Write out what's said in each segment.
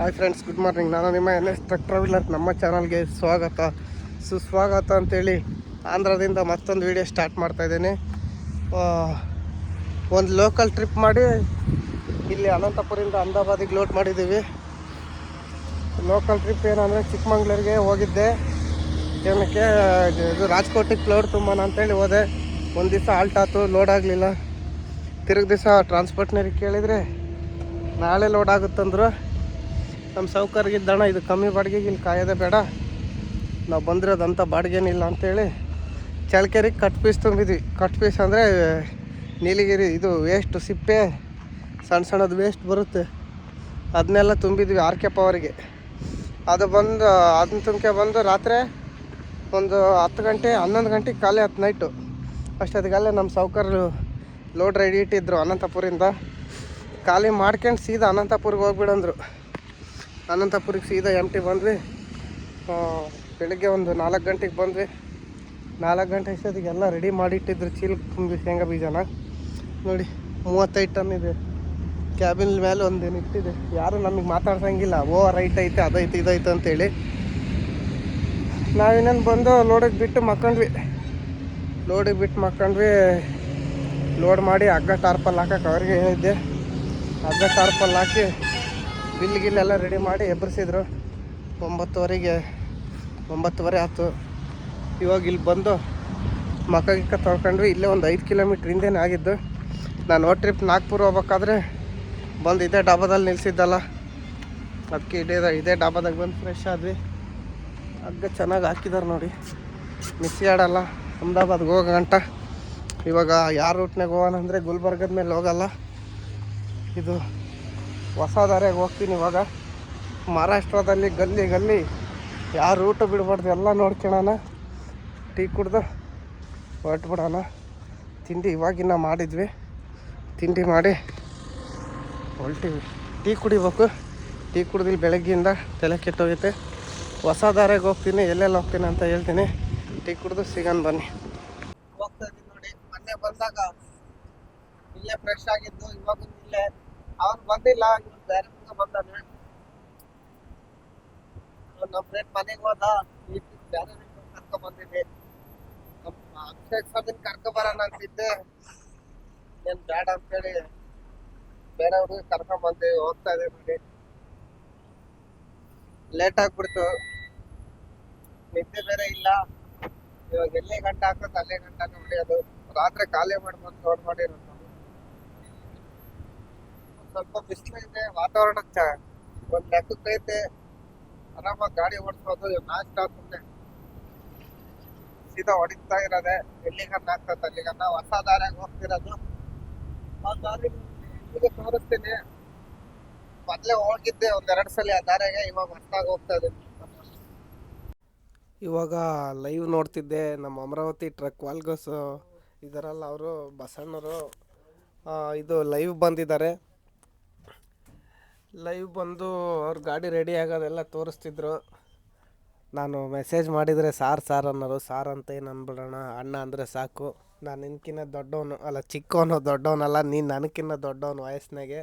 Hi friends, good morning. ನಾನು ನಿಮ್ಮ N S truck traveller. ನಮ್ಮ ಚಾನಲ್ಗೆ ಸ್ವಾಗತ. ಸುಸ್ವಾಗತ ಅಂತೇಳಿ ಆಂಧ್ರದಿಂದ ಮತ್ತೊಂದು ವಿಡಿಯೋ ಸ್ಟಾರ್ಟ್ ಮಾಡ್ತಾ ಇದ್ದೀನಿ. ಒಂದು ಲೋಕಲ್ ಟ್ರಿಪ್ ಮಾಡಿ ಇಲ್ಲಿ ಅನಂತಪುರಿಂದ ಅಹಮದಾಬಾದಿಗೆ ಲೋಡ್ ಮಾಡಿದ್ದೀವಿ. ಲೋಕಲ್ ಟ್ರಿಪ್ ಏನಂದರೆ ಚಿಕ್ಕಮಂಗ್ಳೂರಿಗೆ ಹೋಗಿದ್ದೆ. ಏನಕ್ಕೆ, ಇದು ರಾಜ್ಕೋಟಿಗೆ ಲೋಡ್ ತುಂಬಾನ ಅಂತೇಳಿ ಹೋದೆ. ಒಂದು ದಿವಸ ಆಲ್ಟ್ ಆಯ್ತು ಲೋಡ್ ಆಗಲಿಲ್ಲ. ತಿರುಗಿ ದಿವಸ ಟ್ರಾನ್ಸ್ಪೋರ್ಟ್ನವ್ರಿಗೆ ಕೇಳಿದರೆ ನಾಳೆ ಲೋಡ್ ಆಗುತ್ತಂದ್ರು. ನಮ್ಮ ಸೌಕರ್ಗಿದ್ದಣ ಇದು ಕಮ್ಮಿ ಬಾಡಿಗೆಗೆ ಇಲ್ಲಿ ಕಾಯೋದೇ ಬೇಡ. ನಾವು ಬಂದಿರೋದಂಥ ಬಾಡಿಗೆನಿಲ್ಲ ಅಂತೇಳಿ ಚಳ್ಕೆರಿಗೆ ಕಟ್ ಪೀಸ್ ತುಂಬಿದ್ವಿ ಕಟ್ ಪೀಸ್ ಅಂದರೆ ನೀಲಗಿರಿ, ಇದು ವೇಸ್ಟ್ ಸಿಪ್ಪೆ, ಸಣ್ಣ ಸಣ್ಣದು ವೇಸ್ಟ್ ಬರುತ್ತೆ. ಅದನ್ನೆಲ್ಲ ತುಂಬಿದ್ವಿ ಆರ್ ಕೆ ಪವರಿಗೆ ಅದು ಬಂದು, ಅದನ್ನ ತುಂಬಿಕೆ ಬಂದು ರಾತ್ರಿ ಒಂದು ಹತ್ತು ಗಂಟೆ, ಹನ್ನೊಂದು ಗಂಟೆಗೆ ಖಾಲಿ ಹತ್ತು ನೈಟು ಅಷ್ಟೊತ್ತಿಗಲ್ಲೇ ನಮ್ಮ ಸೌಕರ್ಯರು ಲೋಡ್ ರೆಡಿ ಇಟ್ಟಿದ್ರು ಅನಂತಪುರಿಂದ. ಖಾಲಿ ಮಾಡ್ಕೊಂಡು ಸೀದಾ ಅನಂತಪುರಿಗೆ ಹೋಗ್ಬಿಡಂದ್ರು. ಅನಂತಪುರಿಗೆ ಸೀದಾ ಎಂ ಟಿ ಬಂದ್ವಿ. ಬೆಳಗ್ಗೆ ಒಂದು ನಾಲ್ಕು ಗಂಟೆಗೆ ಬಂದ್ವಿ. ನಾಲ್ಕು ಗಂಟೆ ಅಷ್ಟೊತ್ತಿಗೆ ಎಲ್ಲ ರೆಡಿ ಮಾಡಿಟ್ಟಿದ್ರು ಚೀಲ ತುಂಬಿ ಶೇಂಗಾ ಬೀಜನ. ನೋಡಿ, ಮೂವತ್ತೈದು ಟನ್ ಇದೆ. ಕ್ಯಾಬಿನ್ ಮೇಲೆ ಒಂದು ಇಟ್ಟಿದೆ. ಯಾರು ನಮಗೆ ಮಾತಾಡ್ಸಂಗಿಲ್ಲ. ಓ ರೈಟ್ ಐತೆ, ಅದೈತೆ, ಇದೈತೆ ಅಂತೇಳಿ. ನಾವಿನ್ನೊಂದು ಬಂದು ಲೋಡಿಗೆ ಬಿಟ್ಟು ಮಕ್ಕಂಡ್ವಿ. ಲೋಡಿಗೆ ಬಿಟ್ಟು ಮಕ್ಕಂಡ್ವಿ. ಲೋಡ್ ಮಾಡಿ ಹಗ್ಗ ಟಾರ್ಪಲ್ ಹಾಕಕ್ಕೆ ಅವ್ರಿಗೆ ಹೇಳಿದ್ದೆ. ಹಗ್ಗ ಟಾರ್ಪಲ್ ಹಾಕಿ ಬಿಲ್ ಗಿಲ್ಲೆಲ್ಲ ರೆಡಿ ಮಾಡಿ ಎಬ್ಬರಿಸಿದ್ರು ಒಂಬತ್ತುವರೆಗೆ, ಒಂಬತ್ತುವರೆ ಆಯ್ತು. ಇವಾಗ ಇಲ್ಲಿ ಬಂದು ಮಕ್ಕ ಗಿಕ್ಕ ತೊಳ್ಕೊಂಡ್ವಿ. ಇಲ್ಲೇ ಒಂದು ಐದು ಕಿಲೋಮೀಟ್ರ್ ಹಿಂದೆನೇ ಆಗಿದ್ದು. ನಾನು ಓ ಟ್ರಿಪ್ ನಾಗ್ಪುರ್ ಹೋಗ್ಬೇಕಾದ್ರೆ ಬಂದು ಇದೇ ಡಾಬಾದಲ್ಲಿ ನಿಲ್ಸಿದ್ದಲ್ಲ. ಅದಕ್ಕೆ ಇದೇ ಇದೇ ಡಾಬಾದಾಗ ಬಂದು ಫ್ರೆಶ್ ಆದ್ವಿ. ಹಗ್ಗ ಚೆನ್ನಾಗಿ ಹಾಕಿದಾರೆ ನೋಡಿ. ಮಿಸ್ಸಿ ಆಡಲ್ಲ. ಅಹಮದಾಬಾದ್ಗೆ ಹೋಗೋ ಗಂಟ ಇವಾಗ ಯಾವ ರೂಟ್ನಾಗ ಹೋಗೋಣ ಅಂದರೆ ಗುಲ್ಬರ್ಗದ ಮೇಲೆ ಹೋಗಲ್ಲ. ಇದು ಹೊಸ ದಾರಿಯಾಗಿ ಹೋಗ್ತೀನಿ ಇವಾಗ. ಮಹಾರಾಷ್ಟ್ರದಲ್ಲಿ ಗಲ್ಲಿ ಗಲ್ಲಿ ಯಾರು ರೂಟು ಬಿಡ್ಬಾರ್ದು ಎಲ್ಲ ನೋಡ್ಕೊಳ್ಳೋಣ ಟೀ ಕುಡ್ದು ಹೊರಟ್ಬಿಡೋಣ. ತಿಂಡಿ ಇವಾಗಿನ್ನ ಮಾಡಿದ್ವಿ. ತಿಂಡಿ ಮಾಡಿ ಹೊಲ್ಟಿವಿ ಟೀ ಕುಡಿಬೇಕು. ಟೀ ಕುಡ್ದಿಲ್ಲ ಬೆಳಗ್ಗೆಯಿಂದ ತಲೆ ಕೆಟ್ಟೋಗೈತೆ. ಹೊಸ ದಾರಿಗೆ ಹೋಗ್ತೀನಿ, ಎಲ್ಲೆಲ್ಲಿ ಹೋಗ್ತೀನಿ ಅಂತ ಹೇಳ್ತೀನಿ. ಟೀ ಕುಡ್ದು ಸಿಗೋಣ ಬನ್ನಿ. ಹೋಗ್ತಾ ಇದ್ದೀನಿ ನೋಡಿ. ಮೊನ್ನೆ ಬಂದಾಗ ಇಲ್ಲೇ ಫ್ರೆಶ್ ಆಗಿದ್ದು, ಇವಾಗ ಇಲ್ಲೇ. ಅವ್ನು ಬಂದಿಲ್ಲ ಇವ್ನು ಬೇರೆ ಬಂದಾನೆ ನಮ್ಮ ಫ್ರೆಂಡ್ ಮನೆಗೆ ಹೋದ ಬೇರೆ ಕರ್ಕೊಂಡ್ ಬಂದಿದ್ದೆ. ನಮ್ಮ ಅಭಿಷೇಕ್ ಸ್ವಾಮಿನ ಕರ್ಕೊ ಬರೋಣ ಅಂತಿದ್ದೆ. ಏನ್ ಬೇಡ ಅಂತೇಳಿ ಬೇರೆಯವ್ರಿಗೆ ಕರ್ಕೊಂಡ್ ಬಂದೆ, ಹೋಗ್ತಾ ಇದೆ ನೋಡಿ. ಲೇಟ್ ಆಗ್ಬಿಡ್ತು. ನಿದ್ದೆ ಬೇರೆ ಇಲ್ಲ. ಇವಾಗ ಎಲ್ಲೇ ಗಂಟೆ ಹಾಕೋದು ಅಲ್ಲೇ ಗಂಟೆ ಅದು ರಾತ್ರಿ ಖಾಲಿ ಮಾಡ್ಬೋದು ನಾವು. ಒಂದ್ ಸ್ವಲ್ಪ ಬಿಸಿಲು ಇದೆ, ವಾತಾವರಣ ಒಂದು ಐತೆ. ಆರಾಮಾಗಿ ಗಾಡಿ ಓಡಿಸ್ಬೋದು ನಾಷ್ಟ ಸುಮ್ಮನೆ ಸೀದಾ ಹೊಡಿತಾ ಇರೋದೆ ಎಲ್ಲಿಗನ್ನ ಆಗ್ತದೆ ಅಲ್ಲಿಗನ್ನ ಹೊಸ ದಾರಿಯಾಗ ಹೋಗ್ತಿರೋದು. ಆ ದಾರಿ ನಿಮಗೆ ತೋರಿಸ್ತೀನಿ. ಮೊದ್ಲೇ ಹೋಗಿದ್ದೆ, ಒಂದ್ ಎರಡ್ ಸಲ ಆ ದಾರಿಯಾಗೆ, ಇವಾಗ ಹೊಸದಾಗ ಹೋಗ್ತಾ ಇದೀನಿ ಇವಾಗ ಲೈವ್ ನೋಡ್ತಿದ್ದೆ ನಮ್ಮ ಅಮರಾವತಿ ಟ್ರಕ್ ವಾಲ್ಗಸ್, ಇದರಲ್ಲ ಅವರು ಬಸಣ್ಣರು ಇದು ಲೈವ್ ಬಂದಿದ್ದಾರೆ. ಲೈವ್ ಬಂದು ಅವ್ರ ಗಾಡಿ ರೆಡಿ ಆಗೋದೆಲ್ಲ ತೋರಿಸ್ತಿದ್ರು. ನಾನು ಮೆಸೇಜ್ ಮಾಡಿದರೆ ಸಾರ್ ಸಾರ್ ಅನ್ನೋರು, ಸಾರ್ ಅಂತ ಏನು ಅನ್ಬಿಡೋಣ, ಅಣ್ಣ ಅಂದರೆ ಸಾಕು. ನಾನು ನಿನ್ಕಿನ್ನ ದೊಡ್ಡವನು ಅಲ್ಲ, ಚಿಕ್ಕವನು, ದೊಡ್ಡವನಲ್ಲ, ನೀನು ನನಗಿನ್ನ ದೊಡ್ಡವನು ವಯಸ್ಸಿನಾಗೆ.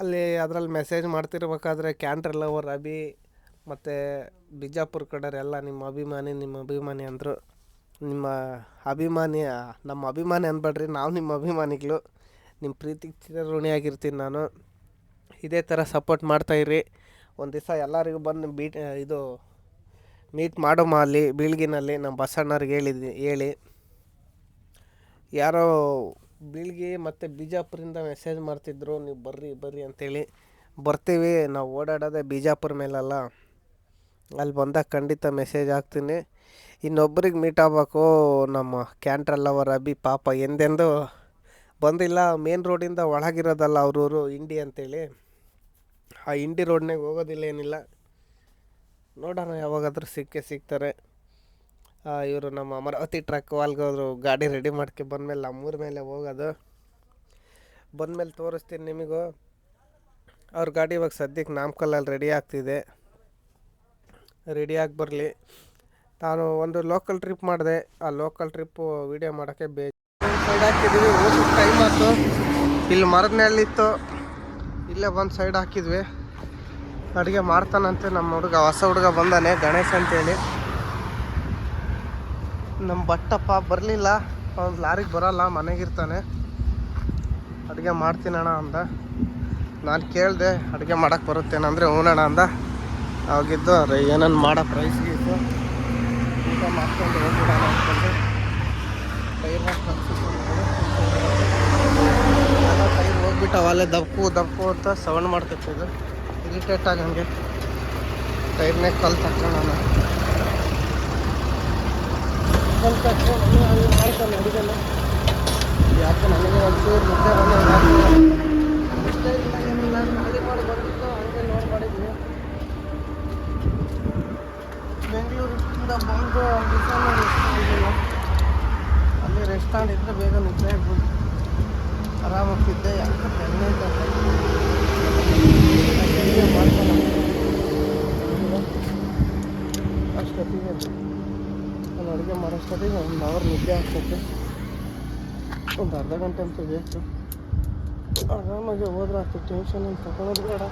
ಅಲ್ಲಿ ಅದರಲ್ಲಿ ಮೆಸೇಜ್ ಮಾಡ್ತಿರ್ಬೇಕಾದ್ರೆ ಕ್ಯಾಂಟರ್ ಲವರ್ ಅಭಿ ಮತ್ತು ಬಿಜಾಪುರ ಕಡೆಯವರೆಲ್ಲ ನಿಮ್ಮ ಅಭಿಮಾನಿ ನಿಮ್ಮ ಅಭಿಮಾನಿ ಅಂದರು. ನಿಮ್ಮ ಅಭಿಮಾನಿ ನಮ್ಮ ಅಭಿಮಾನಿ ಅನ್ಬೇಡ್ರಿ, ನಾವು ನಿಮ್ಮ ಅಭಿಮಾನಿಗಳು. ನಿಮ್ಮ ಪ್ರೀತಿಗೆ ಚಿರಋಣಿಯಾಗಿರ್ತೀನಿ ನಾನು. ಇದೇ ಥರ ಸಪೋರ್ಟ್ ಮಾಡ್ತಾಯಿರಿ ಒಂದು ದಿವಸ ಎಲ್ಲರಿಗೂ ಬಂದು ಬೀಟ್ ಇದು ಮೀಟ್ ಮಾಡೋಮ ಅಲ್ಲಿ, ಬೀಳ್ಗಿನಲ್ಲಿ ನಮ್ಮ ಬಸಣ್ಣವ್ರಿಗೆ ಹೇಳಿದ್ವಿ, ಹೇಳಿ. ಯಾರೋ ಬೀಳ್ಗಿ ಮತ್ತು ಬಿಜಾಪುರಿಂದ ಮೆಸೇಜ್ ಮಾಡ್ತಿದ್ರು, ನೀವು ಬರ್ರಿ ಬರ್ರಿ ಅಂತೇಳಿ. ಬರ್ತೀವಿ, ನಾವು ಓಡಾಡೋದೇ ಬಿಜಾಪುರ ಮೇಲಲ್ಲ. ಅಲ್ಲಿ ಬಂದಾಗ ಖಂಡಿತ ಮೆಸೇಜ್ ಹಾಕ್ತೀನಿ. ಇನ್ನೊಬ್ರಿಗೆ ಮೀಟ್ ಆಗ್ಬೇಕು, ನಮ್ಮ ಕ್ಯಾಂಟ್ರಲ್ಲವರ ಅಭಿ ಪಾಪ ಎಂದೆಂದು ಬಂದಿಲ್ಲ ಮೇನ್ ರೋಡಿಂದ ಒಳಗಿರೋದಲ್ಲ ಅವ್ರವರು ಇಂಡಿ ಅಂತೇಳಿ. ಆ ಇಂಡಿ ರೋಡ್ನಾಗ ಹೋಗೋದಿಲ್ಲ ಏನಿಲ್ಲ. ನೋಡೋಣ ಯಾವಾಗಾದರೂ ಸಿಕ್ಕೇ ಸಿಗ್ತಾರೆ. ಇವರು ನಮ್ಮ ಅಮರಾವತಿ ಟ್ರಕ್ ವಾಲ್ಗೋದ್ರು ಗಾಡಿ ರೆಡಿ ಮಾಡ್ಕೆ ಬಂದಮೇಲೆ ನಮ್ಮೂರ ಮೇಲೆ ಹೋಗೋದು. ಬಂದಮೇಲೆ ತೋರಿಸ್ತೀನಿ ನಿಮಗೂ. ಅವ್ರ ಗಾಡಿ ಇವಾಗ ಸದ್ಯಕ್ಕೆ ನಾಮಕಲ್ಲಲ್ಲಿ ರೆಡಿ ಆಗ್ತಿದೆ. ರೆಡಿಯಾಗಿ ಬರಲಿ. ನಾನು ಒಂದು ಲೋಕಲ್ ಟ್ರಿಪ್ ಮಾಡಿದೆ. ಆ ಲೋಕಲ್ ಟ್ರಿಪ್ಪು ವೀಡಿಯೋ ಮಾಡೋಕ್ಕೆ ಬೇ ಸೈಡ್ ಹಾಕಿದ್ವಿ ಊಟಕ್ಕೆ ಟೈಮ್ ಆಯ್ತು ಇಲ್ಲಿ ಮರದ ನೆರಳಿತ್ತು ಇಲ್ಲೇ ಬಂದು ಸೈಡ್ ಹಾಕಿದ್ವಿ. ಅಡುಗೆ ಮಾಡ್ತಾನಂತೆ ನಮ್ಮ ಹುಡುಗ, ಹೊಸ ಹುಡುಗ ಬಂದಾನೆ, ಗಣೇಶ್ ಅಂತೇಳಿ. ನಮ್ಮ ಬಟ್ಟಪ್ಪ ಬರಲಿಲ್ಲ. ಅವ್ನು ಲಾರಿಗೆ ಬರೋಲ್ಲ ಮನೆಗಿರ್ತಾನೆ ಅಡುಗೆ ಮಾಡ್ತೀನಣ್ಣ ಅಂದ. ನಾನು ಕೇಳಿದೆ, ಅಡುಗೆ ಮಾಡೋಕ್ಕೆ ಬರುತ್ತೇನಂದರೆ ಹೂನಣ ಅಂದ. ಅವಾಗಿದ್ದು ಏನನ್ನು ಮಾಡೋ ಪ್ರೈಸ್ ಇತ್ತು. ಊಟ ಮಾಡ್ಕೊಂಡು ಹೋಗ್ಬಿಡೋಣ ಅಂದ್ಕೊಂಡು. ಟೈರ್ ಎಲ್ಲ ಟೈರ್ ಹೋಗ್ಬಿಟ್ಟು ಅವಲ್ಲೇ ದಬ್ಕು ದಬ್ಕು ಅಂತ ಸೌಂಡ್ ಮಾಡ್ತಿತ್ತು ಇದು. ಇರಿಟೇಟ್ ಆಗಂಗೆ ಟೈರ್ನೇ ಕಲ್ ನಾನು. ಕಲ್ ತಕ್ಕೊಂಡು ಯಾಕೆ ನನಗೆ ಒಂಚೂರು ಮುದ್ದೆ ಖಾಲಿ ಮಾಡಿ ಹಂಗೆ ನೋಡಿ ಮಾಡಿದ್ವಿ. ಬೆಂಗಳೂರಿಂದ ಬಂದು ಅಲ್ಲಿ ರೆಸ್ಟೋರೆಂಟ್ ಇದ್ರೆ ಬೇಗ ನಿದ್ದೆ ಆಗ್ಬೋದು. ಆರಾಮಾಗ್ತಿದ್ದೆ ಯಾಕೆ ಬೆನ್ನೆ ಅಷ್ಟೊತ್ತಿಗೆ ನಾನು ಅಡುಗೆ ಮಾಡೋಷ್ಟೊತ್ತಿಗೆ ಒಂದು ಅವರ್ ನಿದ್ದೆ ಆಗ್ತೈತೆ. ಒಂದು ಅರ್ಧ ಗಂಟೆ ಅಂತ ಬೇಕು ಆರಾಮಾಗಿ ಹೋದ್ರೆ ಆಗ್ತದೆ ಟೆನ್ಷನ್ ಅಂತ ತಗೊಳೋದು ಬೇಡ.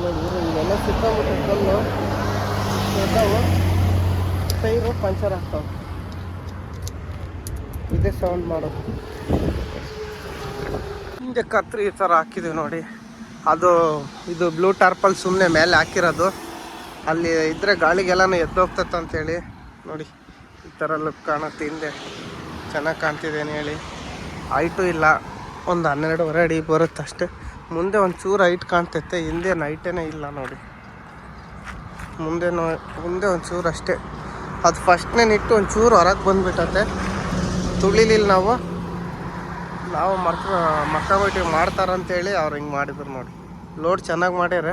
ನೋಡಿದ್ರೆ ಇವೆಲ್ಲ ಸಿಕ್ಕಾಬಿಟ್ಟು ಕಲ್ಲು ದೊಡ್ಡವು ಟೈರು ಪಂಚರ್ ಆಗ್ತಾವೆ. ಇದೇ ಸೌಂಡ್ ಮಾಡೋದು. ಹಿಂದೆ ಕತ್ರಿ ಈ ಥರ ಹಾಕಿದ್ದೀವಿ ನೋಡಿ. ಅದು ಇದು ಬ್ಲೂ ಟಾರ್ಪಲ್ ಸುಮ್ಮನೆ ಮೇಲೆ ಹಾಕಿರೋದು. ಅಲ್ಲಿ ಇದ್ರೆ ಗಾಳಿಗೆಲ್ಲನೂ ಎದ್ದೋಗ್ತೈತೆ ಅಂತೇಳಿ ನೋಡಿ, ಈ ಥರ ಲುಕ್ ಕಾಣುತ್ತೆ ಹಿಂದೆ. ಚೆನ್ನಾಗಿ ಕಾಣ್ತಿದ್ದೇನೆ ಹೇಳಿ. ಹೈಟು ಇಲ್ಲ. ಒಂದು ಹನ್ನೆರಡುವರೆ ಅಡಿ ಬರುತ್ತೆ ಅಷ್ಟೇ. ಮುಂದೆ ಒಂದು ಚೂರು ಹೈಟ್ ಕಾಣ್ತೈತೆ, ಹಿಂದೆ ನೈಟೇನೇ ಇಲ್ಲ ನೋಡಿ. ಮುಂದೆ ನೋ ಮುಂದೆ ಒಂದು ಚೂರು ಅಷ್ಟೇ. ಅದು ಫಸ್ಟ್ನೇ ನಿಟ್ಟು ಒಂದು ಚೂರು ಹೊರಗೆ ಬಂದುಬಿಟ್ಟತೆ ತುಳಿಲಿಲ್ಲ ನಾವು. ನಾವು ಮರ್ಕ ಮಕ್ಕ ಬಿಟ್ಟು ಮಾಡ್ತಾರಂತೇಳಿ ಅವ್ರು ಹಿಂಗೆ ಮಾಡಿದ್ರು ನೋಡಿ. ಲೋಡ್ ಚೆನ್ನಾಗಿ ಮಾಡ್ಯಾರ.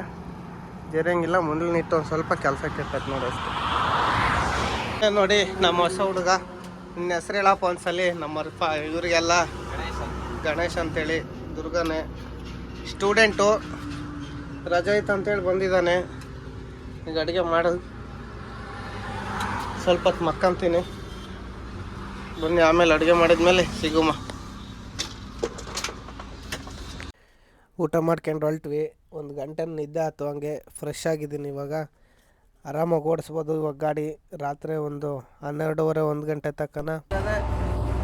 ಜರಂಗಿಲ್ಲ ಮುಂದೆ ನಿಟ್ಟು ಒಂದು ಸ್ವಲ್ಪ ಕೆಲಸ ಕೆಟ್ಟೈತೆ ನೋಡಿ ಅಷ್ಟೇ. ನೋಡಿ, ನಮ್ಮ ಹೊಸ ಹುಡುಗ. ನಿನ್ನ ಹೆಸರು ಹೇಳಪ್ಪ ಒಂದ್ಸಲಿ, ನಮ್ಮ ಇವರಿಗೆಲ್ಲ. ಗಣೇಶ್ ಅಂತೇಳಿ, ದುರ್ಗನೇ. ಸ್ಟೂಡೆಂಟು ರಜೆ ಅಂತೇಳಿ ಬಂದಿದ್ದಾನೆ. ಈಗ ಅಡುಗೆ ಮಾಡೋದು ಸ್ವಲ್ಪ ಹೊತ್ತು ಮಕ್ಕಂತೀನಿ. ಬನ್ನಿ, ಆಮೇಲೆ ಅಡುಗೆ ಮಾಡಿದ್ಮೇಲೆ ಸಿಗುಮ. ಊಟ ಮಾಡ್ಕೊಂಡು ಹೊಲ್ಟ್ವಿ. ಒಂದು ಗಂಟೆ ನಿದ್ದೆ ಆಯ್ತು ಹಂಗೆ ಫ್ರೆಶ್ ಆಗಿದ್ದೀನಿ ಇವಾಗ. ಆರಾಮಾಗಿ ಓಡಿಸ್ಬೋದು ಇವಾಗ ಗಾಡಿ. ರಾತ್ರಿ ಒಂದು ಹನ್ನೆರಡೂವರೆ ಒಂದು ಗಂಟೆ ತಕ್ಕನ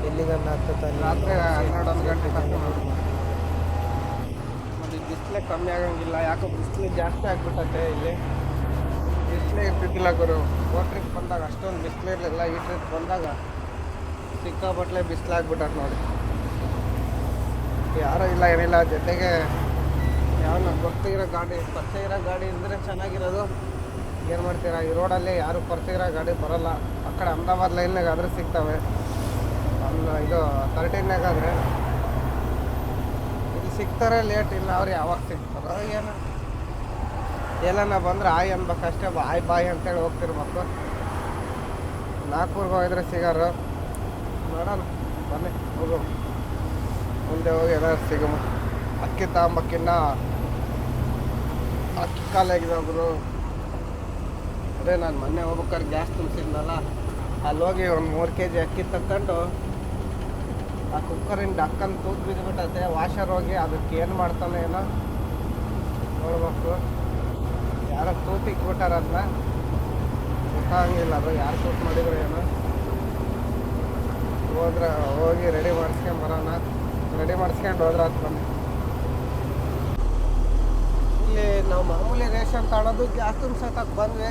ಎಲ್ಲಿಗನ್ನ ಆಗ್ತದೆ ರಾತ್ರಿ ಹನ್ನೆರಡು ಒಂದು ಗಂಟೆ ಮತ್ತು ಬಿಸಿಲೇ ಕಮ್ಮಿ ಆಗಂಗಿಲ್ಲ. ಯಾಕೋ ಬಿಸಿಲು ಜಾಸ್ತಿ ಆಗ್ಬಿಟ್ಟತೆ ಇಲ್ಲಿ. ಬಿಸಿಲೇ ಇರ್ತಿದ್ದಿಲ್ಲ ಗುರು. ಹೋದ ಟ್ರಿಪ್ ಬಂದಾಗ ಅಷ್ಟೊಂದು ಬಿಸಿಲು ಇರಲಿಲ್ಲ. ಈ ಟ್ರಿಪ್ ಬಂದಾಗ ಸಿಕ್ಕಾಪಟ್ಲೆ ಬಿಸಿಲಾಗ್ಬಿಟ್ಟದೆ ನೋಡಿ. ಯಾರೂ ಇಲ್ಲ ಏನಿಲ್ಲ. ಜೊತೆಗೆ ಯಾವನ್ನ ಗೊತ್ತಿರೋ ಗಾಡಿ ಪರಿಚಯ ಇರೋ ಗಾಡಿ ಇದ್ರೆ ಚೆನ್ನಾಗಿರೋದು. ಏನು ಮಾಡ್ತೀರಾ? ಈ ರೋಡಲ್ಲಿ ಯಾರು ಪರಿಚಯ ಇರೋ ಗಾಡಿ ಬರೋಲ್ಲ. ಆ ಕಡೆ ಅಹಮದಾಬಾದ್ ಲೈನ್ನಾಗ ಆದರೆ ಸಿಗ್ತವೆ. ಅಲ್ಲ, ಇದು ತರ್ಟೀನ್ನಾಗ ಆದರೆ. ಇಲ್ಲಿ ಸಿಗ್ತಾರೆ ಲೇಟ್ ಇಲ್ಲ ಅವ್ರು ಯಾವಾಗ ಸಿಗ್ತಾರೋ ಏನೋ. ಎಲ್ಲನ ಬಂದ್ರೆ ಆಯ್ ಅನ್ಬೇಕಷ್ಟೇ ಬಾಯ್ ಬಾಯ್ ಅಂತೇಳಿ ಹೋಗ್ತಿರ್ಬೇಕು ನಾಗ್ಪುರ್ಗೆ ಹೋಗಿದ್ರೆ ಸಿಗೋರು. ನೋಡೋಣ, ಬನ್ನಿ, ಹೋಗು. ಮುಂದೆ ಹೋಗಿ ಎಲ್ಲ ಸಿಗಮ ಅಕ್ಕಿ ತಗೊಂಬಕ್ಕಿನ್ನ ಅಕ್ಕಿ ಕಾಲಾಗಿದೆ ಒಬ್ಬರು ಅದೇ ನಾನು ಮೊನ್ನೆ ಹೋಗ್ಬೇಕಾದ್ರೆ ಗ್ಯಾಸ್ ತುಂಬಿಸಿದ್ನಲ್ಲ ಅಲ್ಲಿ ಹೋಗಿ ಒಂದು ಮೂರು ಕೆ ಜಿ ಅಕ್ಕಿ ತಕ್ಕೊಂಡು ಆ ಕುಕ್ಕರಿಂದ ಡಕ್ಕನ್ ತೂತು ಬಿದ್ದುಬಿಟ್ಟೈತೆ ವಾಷರ್ ಹೋಗಿ ಅದಕ್ಕೆ ಏನು ಮಾಡ್ತಾನೆ ಏನೋ ನೋಡ್ಬೇಕು. ಯಾರೋ ತೂತಿ ಇಕ್ಬಿಟ್ಟಾರ ಅದನ್ನ. ಗೊತ್ತಾಗಂಗಿಲ್ಲ ಅದು ಯಾರು ತೂತ್ ಮಾಡಿದ್ರು ಏನೋ. ಹೋದ್ರೆ ಹೋಗಿ ರೆಡಿ ಮಾಡಿಸ್ಕೊಂಡು ಬರೋಣ. ರೆಡಿ ಮಾಡಿಸ್ಕೊಂಡು ಹೋದ್ರೆ ಅದು ಬನ್ನಿ. ಇಲ್ಲಿ ನಾವು ಮಾಮೂಲಿ ರೇಷನ್ ತಗೊಳೋದು ಜಾಸ್ತಿ ತುಂಬಿಸೋತಕ್ಕೆ ಬಂದ್ವಿ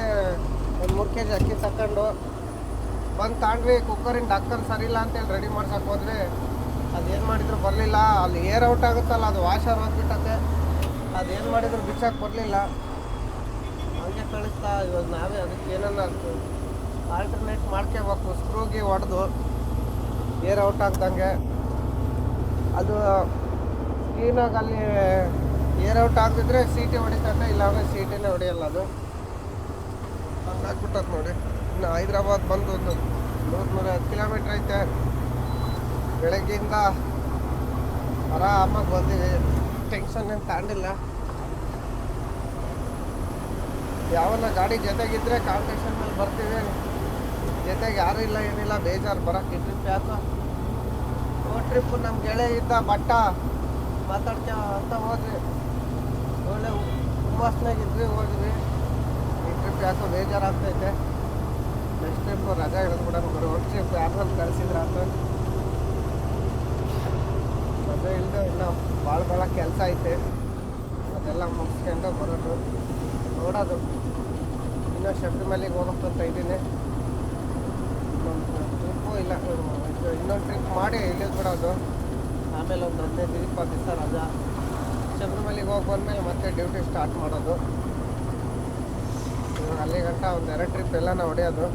ಒಂದು ಮೂರು ಕೆ ಜಿ ಅಕ್ಕಿ ತಗೊಂಡು ಬಂದು ತಗೊಂಡ್ವಿ ಕುಕ್ಕರಿನ ಡಾಕ್ಟರ್ ಸರಿ ಇಲ್ಲ ಅಂತೇಳಿ ರೆಡಿ ಮಾಡ್ಸಕ್ಕೆ ಹೋದ್ವಿ ಅದೇನು ಮಾಡಿದ್ರು ಬರಲಿಲ್ಲ. ಅಲ್ಲಿ ಏರ್ ಔಟ್ ಆಗುತ್ತಲ್ಲ, ಅದು ವಾಷರ್ ಹೋಗ್ಬಿಟ್ಟತೆ. ಅದೇನು ಮಾಡಿದ್ರು ಬಿಚ್ಚಕ್ಕೆ ಬರಲಿಲ್ಲ. ಹಂಗೆ ಕಳಿಸ್ತಾ, ಇವಾಗ ನಾವೇ ಅದಕ್ಕೆ ಏನನ್ನ ಆಲ್ಟರ್ನೇಟ್ ಮಾಡ್ಕೋಬೇಕು ಸ್ಕ್ರೂಗೆ ಹೊಡೆದು ಏರ್ ಔಟ್ ಆಗ್ದಂಗೆ. ಅದು, ಕ್ಲೀನಾಗಿ ಅಲ್ಲಿ ಏರ್ ಔಟ್ ಆಗ್ತಿದ್ರೆ ಸೀಟಿ ಇಲ್ಲ ಇಲ್ಲಾಂದ್ರೆ ಸೀಟಿನೇ ಹೊಡೆಯಲ್ಲ ಅದು. ಹಂಗಾಗ್ಬಿಟ್ಟದ ನೋಡಿ. ಇನ್ನು ಹೈದ್ರಾಬಾದ್ ಬಂದು ಒಂದು ನೂರು ಹತ್ತು ಕಿಲೋಮೀಟ್ರ್ ಐತೆ. ಬೆಳಗ್ಗೆಯಿಂದ ಆರಾಮಾಗಿ ಬಂದೀವಿ ಟೆನ್ಷನ್ ಏನು ತಾಂಡಿಲ್ಲ. ಯಾವನ್ನ ಗಾಡಿ ಜೊತೆಗಿದ್ರೆ ಕಾಂಪಿಟೇಷನ್ ಮೇಲೆ ಬರ್ತೀವಿ. ಜೊತೆಗೆ ಯಾರು ಇಲ್ಲ, ಏನಿಲ್ಲ, ಬೇಜಾರು ಬರೋಕ್ಕೆ ಟ್ರಿಪ್ ಯಾಕೋ ಓ ಟ್ರಿಪ್ ನಮ್ಮ ಗೆಳೆಯ ಇದ್ದ ಬಟ್ಟ. ಮಾತಾಡ್ತೇವ ಅಂತ ಹೋದ್ವಿ. ಒಳ್ಳೆ ಹುಮ್ಮಸ್ನಾಗಿದ್ವಿ ಹೋಗಿದ್ವಿ ಈ ಟ್ರಿಪ್ ಯಾಕೋ ಬೇಜಾರಾಗ್ತೈತೆ ನೆಕ್ಸ್ಟ್ ಟ್ರಿಪ್ ರಜಾ ಹಿಡಿದ್ಬಿಡೋಣ ಬರೋ ಒಂದು ಟ್ರಿಪ್ ಯಾರನ್ನ ಕಳಿಸಿದ್ರ ಅಂತ? ರಜೆ ಇಲ್ಲದೆ ಇನ್ನು ಭಾಳ ಭಾಳ ಕೆಲಸ ಐತೆ. ಅದೆಲ್ಲ ಮುಗಿಸ್ಕೊಂಡು ಬರೋದು. ನೋಡೋದು. ಇನ್ನೂ ಶಬರಿಮಲೆಗೆ ಅಂತ ಇದ್ದೀನಿ. ಟ್ರಿಪ್ಪು ಇಲ್ಲ. ಇನ್ನೊಂದು ಟ್ರಿಪ್ ಮಾಡಿ ಇಲ್ಲಿಗೆ ಬಿಡೋದು? ಆಮೇಲೆ ಒಂದು ಹದಿನೈದು ಇಪ್ಪತ್ತು ದಿವಸ ರಜಾ. ಶಬರಿಮಲೆಗೆ ಹೋಗಿ ಬಂದಮೇಲೆ ಮತ್ತೆ ಡ್ಯೂಟಿ ಸ್ಟಾರ್ಟ್ ಮಾಡೋದು. ಅಲ್ಲಿ ಗಂಟ ಒಂದು ಎರಡು ಟ್ರಿಪ್ ಎಲ್ಲ ನಾವು ಹೊಡೆಯೋದು.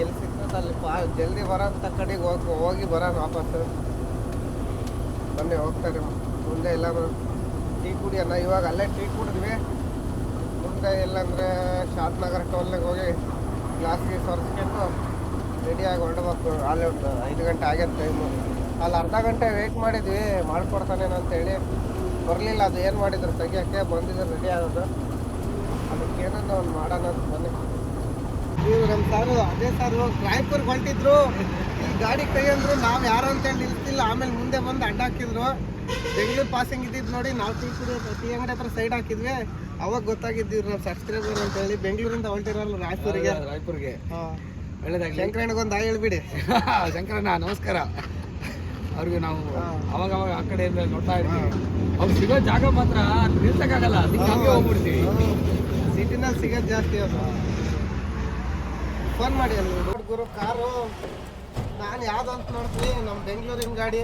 ಎಲ್ಲಿ ಸಿಗ್ತದೆ ಅಲ್ಲಿ ಪಾ, ಜಲ್ದಿ ಬರೋಂಥ ಕಡೆಗೆ ಹೋಗಿ ಹೋಗಿ ಬರೋಣ ವಾಪಸ್ಸು ಬನ್ನಿ ಹೋಗ್ತಾರೆ ಮುಂದೆ ಎಲ್ಲಾನು ಟೀ ಕುಡಿಯೋಣ. ಇವಾಗ ಅಲ್ಲೇ ಟೀ ಕುಡಿದ್ವಿ. ಮುಂದೆ ಎಲ್ಲಂದ್ರೆ ಶಾದ್ನಗರ ಟೋಲ್ನಾಗ ಹೋಗಿ ಗ್ಲಾಸ್ಗೆ ಸರ್ಸ್ಕೊಂಡು ರೆಡಿಯಾಗಿ ಹೊರಡಬೇಕು. ಅಲ್ಲೇ ಒಂದು ಐದು ಗಂಟೆ ಆಗ್ಯದ ಟೈಮು ಅಲ್ಲಿ ಅರ್ಧ ಗಂಟೆ ವೇಟ್ ಮಾಡಿದ್ವಿ ಮಾಡ್ಕೊಡ್ತಾನೇನೋ ಅಂತೇಳಿ ಬರಲಿಲ್ಲ ಅದು ಏನು ಮಾಡಿದ್ರು ತೆಗಿಯೋಕ್ಕೆ ಬಂದಿದ್ರು ರೆಡಿ ಆಗೋದು. ಅದಕ್ಕೆ ಏನನ್ನ ಅವ್ನು ಮಾಡೋಣ ಅಂತ ಬನ್ನಿ ನೀವು ನಮ್ಮ ಸಾರು ಅದೇ ಸಾರು ರಾಯ್ಪುರ್ಗೆ ಹೊಂಟಿದ್ರು. ಈ ಗಾಡಿ ಕೈ ಅಂದ್ರು ನಾವು ಯಾರು ಅಂತೇಳಿ ನಿಲ್ತಿಲ್ಲ ಆಮೇಲೆ ಮುಂದೆ ಬಂದು ಅಡ್ಡ ಹಾಕಿದ್ರು. ಬೆಂಗಳೂರು ಪಾಸಿಂಗ್ ಇದ್ದಿದ್ದು ನೋಡಿ ನಾವು ತಿಳ್ಕೊಂಡು ಟಿ ಅಂಗಡಿ ಹತ್ರ ಸೈಡ್ ಹಾಕಿದ್ವಿ. ಅವಾಗ ಗೊತ್ತಾಗಿದ್ದೀವಿ ನಾವು ಸಬ್ಸ್ಕ್ರೈಬರ್ ಅಂತ ಹೇಳಿ ಬೆಂಗಳೂರಿಂದ ಹೊಂಟಿರಲ್ಲ ರಾಯ್ಪುರಿಗೆ ರಾಯ್ಪುರ್ಗೆ ಹಾಂ. ಒಳ್ಳೇದಾಗಿ ಶಂಕರಣ್ಣಗೊಂದು ಆಯ್ ಹೇಳ್ಬಿಡಿ. ಶಂಕರಣ್ಣ ನಮಸ್ಕಾರ. ಅವ್ರಿಗೆ ನಾವು. ಅವಾಗ ಅವಾಗ ಆ ಕಡೆಯಿಂದ ನೋಡ್ತಾ ಇರ್ತೀವಿ. ಅವ್ರು ಸಿಗೋ ಜಾಗ ಮಾತ್ರ ನಿಲ್ಸಕ್ಕಾಗಲ್ಲ ಅದಕ್ಕೆ ಹಂಗೆ ಹೋಗ್ಬಿಡ್ತೀವಿ. ಸಿಟಿನಲ್ಲಿ ಸಿಗೋದು ಜಾಸ್ತಿ ಅದು. ಫೋನ್ ಮಾಡಿ ಅಲ್ಲಿ. ಗುರು ಕಾರು. ನಾನು ಯಾವ್ದು ಅಂತ ನೋಡ್ತೀನಿ. ನಮ್ಮ ಬೆಂಗಳೂರಿನ ಗಾಡಿ.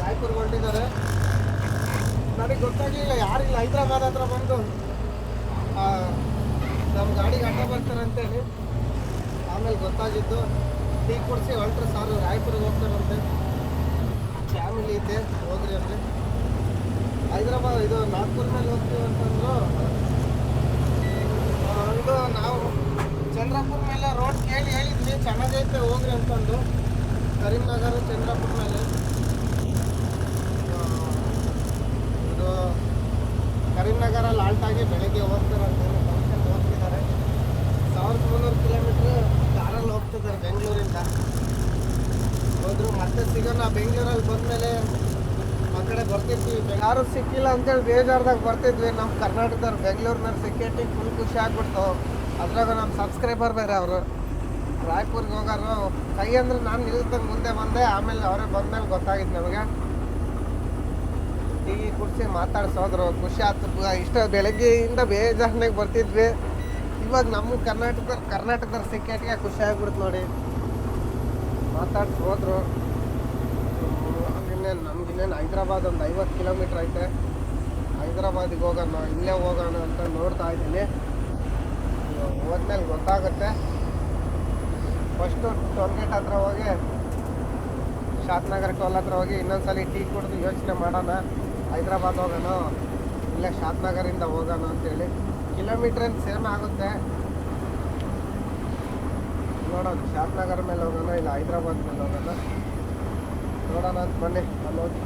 ರಾಯಪುರ್ಗೆ ಹೊರಟಿದ್ದಾರೆ. ನನಗೆ ಗೊತ್ತಾಗಲಿಲ್ಲ ಯಾರಿಲ್ಲ? ಹೈದ್ರಾಬಾದ್ ಹತ್ರ ಬಂದು. ನಮ್ಮ ಗಾಡಿಗೆ ಅಡ್ಡ ಬರ್ತಾರೆ ಅಂತೇಳಿ ಆಮೇಲೆ ಗೊತ್ತಾಗಿದ್ದು ಟೀ ಕೊಡಿಸಿ ಹೊರಟ್ರೆ ಸಾರು. ರಾಯಪುರಿಗೆ ಹೋಗ್ತಾರಂತೆ. ಫ್ಯಾಮಿಲಿ ಐತೆ, ಹೋದ್ರಿ ಅಂದರೆ ಹೈದ್ರಾಬಾದ್ ಇದು ನಾಗ್ಪುರ್ ಮೇಲೆ ಹೋಗ್ತೀವಿ ಅಂತಂದ್ರು. ಇದು ನಾವು ಚಂದ್ರಪುರ ಮೇಲೆ ರೋಡ್ ಕೇಳಿ ಹೇಳಿದ್ವಿ, ಚೆನ್ನಾಗೈತೆ, ಹೋಗ್ರಿ ಅಂತಂದು ಕರೀಂನಗರ, ಚಂದ್ರಪುರ ಮೇಲೆ. ಇದು ಕರೀಂನಗರಲ್ಲಿ ಆಲ್ಟಾಗಿ ಬೆಳಗ್ಗೆ ಹೋಗ್ತಾರಂತ ಹೋಗ್ತಿದ್ದಾರೆ. ಸಾವಿರದ ಮುನ್ನೂರು ಕಿಲೋಮೀಟ್ರ್ ಕಾರಲ್ಲಿ ಹೋಗ್ತಿದ್ದಾರೆ ಬೆಂಗಳೂರಿಂದ. ಹೋದ್ರು, ಮತ್ತೆ ಸಿಗೋಣ ಬೆಂಗಳೂರಲ್ಲಿ ಬಂದಮೇಲೆ ಆ ಕಡೆ ಬರ್ತಿರ್ತೀವಿ ಯಾರು ಸಿಕ್ಕಿಲ್ಲ ಅಂತೇಳಿ ಬೇಜಾರ್ದಾಗ ಬರ್ತಿದ್ವಿ. ನಮ್ಮ ಕರ್ನಾಟಕದವ್ರು ಬೆಂಗಳೂರಿನವ್ರು ಸಿಕ್ಕೇಟಿ ಫುಲ್ ಖುಷಿ ಆಗ್ಬಿಡ್ತು. ಅದ್ರಾಗ ನಮ್ಮ ಸಬ್ಸ್ಕ್ರೈಬರ್ ಬೇರೆ ಅವರು. ರಾಯ್ಪುರ್ಗೆ ಹೋಗೋರು. ಕೈ ಅಂದ್ರೆ ನಾನು ನಿಲ್ತಂಗೆ ಮುಂದೆ ಬಂದೆ, ಆಮೇಲೆ ಅವರೇ ಬಂದ್ಮೇಲೆ ಗೊತ್ತಾಗಿತ್ತು ನಮಗೆ. ಟೀ, ಕುಡಿಸಿ ಮಾತಾಡ್ಸೋದ್ರು ಖುಷಿ ಆಯ್ತು ಇಷ್ಟ ಬೆಳಗ್ಗೆಯಿಂದ ಬೇಜಾರ್ನಾಗ ಬರ್ತಿದ್ವಿ. ಇವಾಗ ನಮ್ಮ ಕರ್ನಾಟಕದ ಕರ್ನಾಟಕದ ಸಿಕ್ಕೇಟಿಗೆ ಖುಷಿ ಆಗ್ಬಿಡ್ತು ನೋಡಿ. ಮಾತಾಡ್ಸಿ ಹೋದರು. ಇನ್ನೇನು ನಮಗಿನ್ನೇನು ಹೈದ್ರಾಬಾದ್ ಒಂದು ಐವತ್ತು ಕಿಲೋಮೀಟ್ರ್ ಐತೆ. ಹೈದ್ರಾಬಾದಿಗೆ ಹೋಗೋಣ, ಇಲ್ಲೇ ಹೋಗೋಣ ಅಂತ ನೋಡ್ತಾ ಇದ್ದೀನಿ. ಹೋದ್ಮೇಲೆ ಗೊತ್ತಾಗುತ್ತೆ. ಫಸ್ಟು ಟೋಲ್ ಗೇಟ್ ಹತ್ರ ಹೋಗಿ, ಶಾದ್ನಗರ್ ಟೋಲ್ ಹತ್ರ ಹೋಗಿ ಇನ್ನೊಂದ್ಸಲಿ ಟೀ ಕುಡಿದು ಯೋಚನೆ ಮಾಡೋಣ. ಹೈದ್ರಾಬಾದ್ ಹೋಗೋಣ, ಇಲ್ಲೇ ಶಾದ್ನಗರಿಂದ ಹೋಗೋಣ ಅಂತೇಳಿ. ಕಿಲೋಮೀಟ್ರ್ ಏನು ಸೇಮ್ ಆಗುತ್ತೆ. ನೋಡೋಣ. ಶಾದ್ನಗರ್ ಮೇಲೆ ಹೋಗೋಣ, ಇಲ್ಲ ಹೈದ್ರಾಬಾದ್ ಮೇಲೆ ಹೋಗೋಣ. ನೋಡೋಣ ಅಂತ ಬನ್ನಿ ಅಲ್ಲಿ ಹೋಗಿ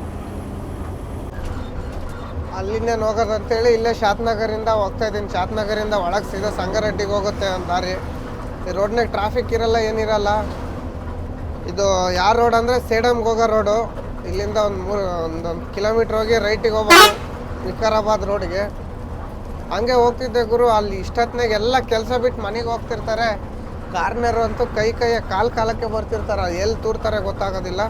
ಅಲ್ಲಿಂದೇನು ಹೋಗೋದು ಅಂತೇಳಿ ಇಲ್ಲೇ ಶಾತ್ನಗರಿಂದ ಹೋಗ್ತಾ ಇದ್ದೀನಿ. ಶಾತ್ನಗರಿಂದ ಒಳಗೆ ಸೀದಾ ಸಂಗಾರೆಡ್ಡಿಗೆ ಹೋಗುತ್ತೆ ಒಂದು ದಾರಿ. ಈ ರೋಡ್ನಾಗ ಟ್ರಾಫಿಕ್ ಇರಲ್ಲ, ಏನಿರಲ್ಲ. ಇದು ಯಾವ ರೋಡ್ ಅಂದರೆ ಸೇಡಮ್ಗೆ ಹೋಗೋ ರೋಡು ಇಲ್ಲಿಂದ ಒಂದು ಮೂರು ಒಂದೊಂದು ಕಿಲೋಮೀಟ್ರ್ ಹೋಗಿ ರೈಟಿಗೆ ಹೋಗ್ಬೋದು. ವಿಕಾರಾಬಾದ್ ರೋಡ್ಗೆ ಹಂಗೆ ಹೋಗ್ತಿದ್ದೆ ಗುರು, ಅಲ್ಲಿ ಇಷ್ಟೊತ್ತಿನಾಗೆಲ್ಲ ಕೆಲಸ ಬಿಟ್ಟು ಮನೆಗೆ ಹೋಗ್ತಿರ್ತಾರೆ. ಕಾರ್ನರು ಅಂತೂ ಕೈ ಕೈಯ ಕಾಲು ಕಾಲಕ್ಕೆ ಬರ್ತಿರ್ತಾರೆ. ಎಲ್ಲಿ ತೂರ್ತಾರೆ ಗೊತ್ತಾಗೋದಿಲ್ಲ.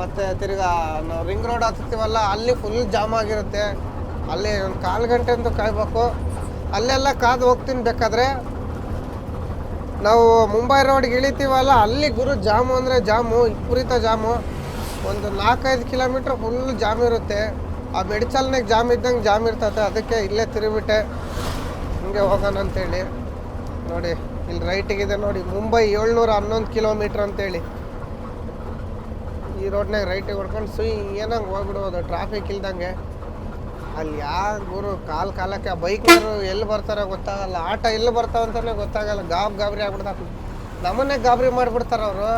ಮತ್ತು ತಿರ್ಗಾ ನಾವು ರಿಂಗ್ ರೋಡ್ ಹತ್ತೀವಲ್ಲ, ಅಲ್ಲಿ ಫುಲ್ ಜಾಮ್ ಆಗಿರುತ್ತೆ. ಅಲ್ಲಿ ಒಂದು ಕಾಲು ಗಂಟೆ ಅಂತೂ ಕಾಯ್ಬೇಕು. ಅಲ್ಲೆಲ್ಲ ಕಾದು ಹೋಗ್ತೀನಿ ಬೇಕಾದ್ರೆ. ನಾವು ಮುಂಬೈ ರೋಡ್ಗೆ ಇಳಿತೀವಲ್ಲ, ಅಲ್ಲಿ ಗುರು ಜಾಮು ಅಂದರೆ ಜಾಮು ವಿಪರೀತ ಜಾಮು ಒಂದು ನಾಲ್ಕೈದು ಕಿಲೋಮೀಟ್ರ್ ಫುಲ್ ಜಾಮ್ ಇರುತ್ತೆ. ಆ ಮೆಡಿಚಲ್ನಾಗ ಜಾಮ್ ಇದ್ದಂಗೆ ಜಾಮ್ ಇರ್ತದೆ ಅದಕ್ಕೆ ಇಲ್ಲೇ ತಿರುಗಿಬಿಟ್ಟೆ. ಹಿಂಗೆ ಹೋಗೋಣ ಅಂತೇಳಿ. ನೋಡಿ. ಇಲ್ಲಿ ಇದೆ ನೋಡಿ, ಮುಂಬೈ ಏಳ್ನೂರ ಹನ್ನೊಂದು ಕಿಲೋಮೀಟ್ರ್ ಅಂತೇಳಿ. ಈ ರೋಡ್ನಾಗ ರೈಟಿಗೆ ಹೊಡ್ಕೊಂಡು ಸುಯ್ ಏನಂಗೆ ಹೋಗ್ಬಿಡೋದು ಟ್ರಾಫಿಕ್ ಇಲ್ದಂಗೆ. ಅಲ್ಲಿ ಯಾ ಗುರು, ಕಾಲ್ ಕಾಲಕ್ಕೆ ಬೈಕ್ನವರು ಎಲ್ಲಿ ಬರ್ತಾರೋ ಗೊತ್ತಾಗಲ್ಲ, ಆಟ ಎಲ್ಲಿ ಬರ್ತಾವ ಅಂತಾನೆ ಗೊತ್ತಾಗಲ್ಲ, ಗಾಬ್ ಗಾಬರಿ ಆಗ್ಬಿಡ್ತಾರೆ ನಮ್ಮನ್ನೇ ಗಾಬರಿ ಮಾಡಿಬಿಡ್ತಾರೆ ಅವರು.